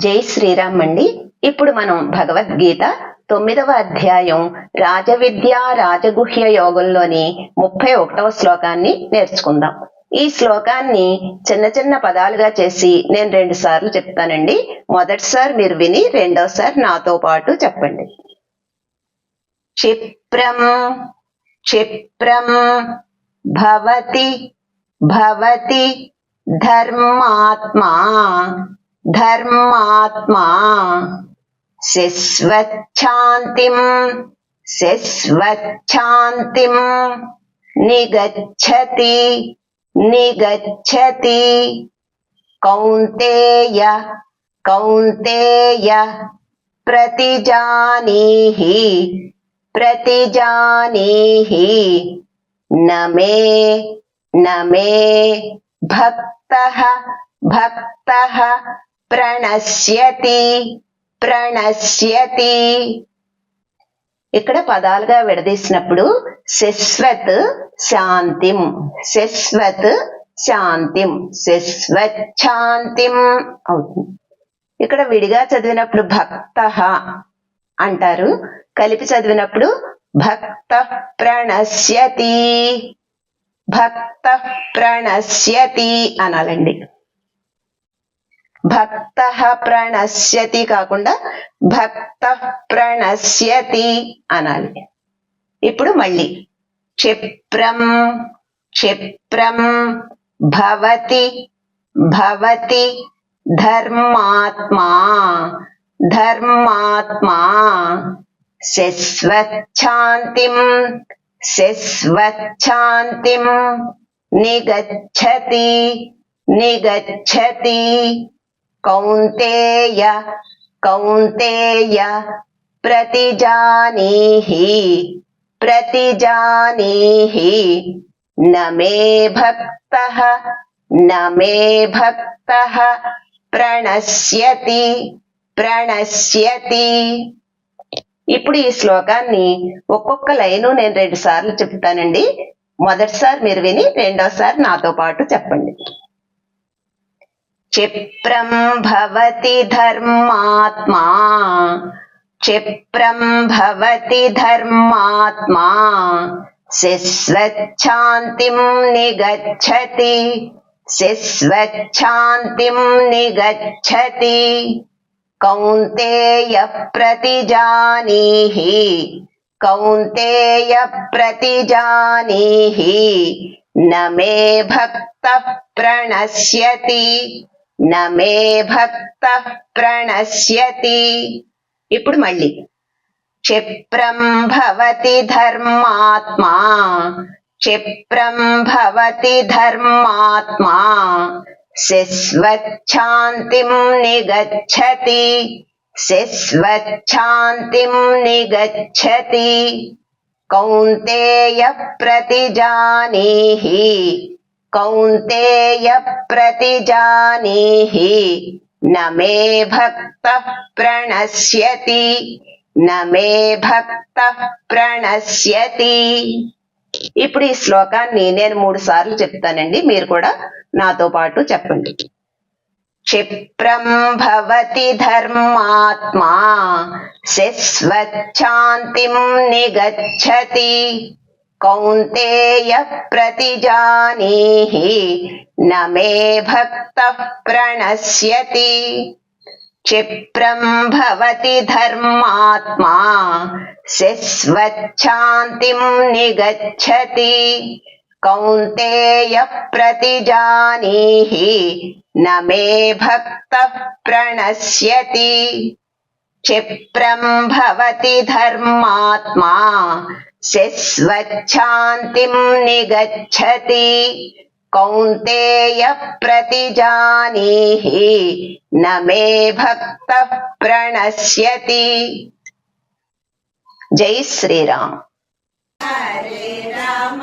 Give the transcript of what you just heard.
జై శ్రీరామ్ అండి. ఇప్పుడు మనం భగవద్గీత తొమ్మిదవ అధ్యాయం రాజవిద్య రాజగుహ్య యోగంలోని ముప్పై ఒకటవ శ్లోకాన్ని నేర్చుకుందాం. ఈ శ్లోకాన్ని చిన్న చిన్న పదాలుగా చేసి నేను రెండు సార్లు చెప్తానండి. మొదటిసారి మీరు విని రెండోసారి నాతో పాటు చెప్పండి. క్షిప్రం క్షిప్రం భవతి భవతి ధర్మాత్మా धर्मात्मा। शिस्वच्छान्तिम् शिस्वच्छान्तिम् निगच्छति निगच्छति। कौन्तेय कौन्तेय। प्रतिजानी ही प्रतिजानी ही नमे नमे भक्तः भक्तः। ప్రణశ్యతి ప్రణశ్యతి. ఇక్కడ పదాలుగా విడదీసినప్పుడు శశ్వత్ శాంతిం శశ్వత్ శాంతిం శశ్వచ్ఛాంతిం అవుతుంది. ఇక్కడ విడిగా చదివినప్పుడు భక్త అంటారు కలిపి చదివినప్పుడు భక్త ప్రణశ్యతి భక్త ప్రణశ్యతి అనాలండి. భక్త ప్రణశ్యతి కాకుండా భక్త ప్రణశ్యతి అనాలి. ఇప్పుడు మళ్ళీ క్షిప్రం క్షిప్రం భవతి భవతి ధర్మాత్మా ధర్మాత్మా శశ్వచ్ఛాంతిం శశ్వచ్ఛాంతిం నిగచ్చతి నిగచ్చతి కౌంతేయ కౌంతేయ ప్రతిజానీహి ప్రతిజానీహి నమే భక్త నమే భక్త ప్రణశ్యతి ప్రణశ్యతి. ఇప్పుడు ఈ శ్లోకాన్ని ఒక్కొక్క లైను నేను రెండు సార్లు చెప్తానండి. మొదటిసారి మీరు విని రెండోసారి నాతో పాటు చెప్పండి. क्षिप्रम भवति धर्मात्मा। क्षिप्रम भवति धर्मात्मा। सिस्वच्छान्तिं निगच्छति। सिस्वच्छान्तिं निगच्छति। कौन्तेय प्रतिजानीहि कौन्तेय प्रतिजानीहि न मे भक्तः प्रणश्यति। ప్రణశ్యతి నమే భక్త ప్రణశ్యతి ఇప్పుడు మళ్ళీ క్షిప్రం భవతి ధర్మాత్మా క్షిప్రం భవతి ధర్మాత్మా శశ్వచ్ఛాంతిం నిగచ్చతి శశ్వచ్ఛాంతిం నిగచ్చతి కౌంతేయ ప్రతిజానీహి కౌంతేయ ప్రతిజానీహి నమే భక్త ప్రణశ్యతి నమే భక్త ప్రణశ్యతి ఇప్పుడు ఈ శ్లోకాన్ని నేను మూడు సార్లు చెప్తానండి. మీరు కూడా నాతో పాటు చెప్పండి. క్షిప్రం భవతి ధర్మాత్మా శశ్వచ్ఛాంతిం నిగచ్చతి. कौन्तेय प्रतिजानीहि न मे भक्तः प्रणश्यति। क्षिप्रम् भवति धर्मात्मा शिस्वच्छान्तिम् निगच्छति। कौन्तेय प्रतिजानीहि न मे भक्तः प्रणश्यति। क्षिप्रम् भवति धर्मात्मा शश्वच्छान्तिम् निगच्छति। कौन्तेय प्रतिजानीहि न मे भक्तः प्रणश्यति। जय श्रीराम। हरे राम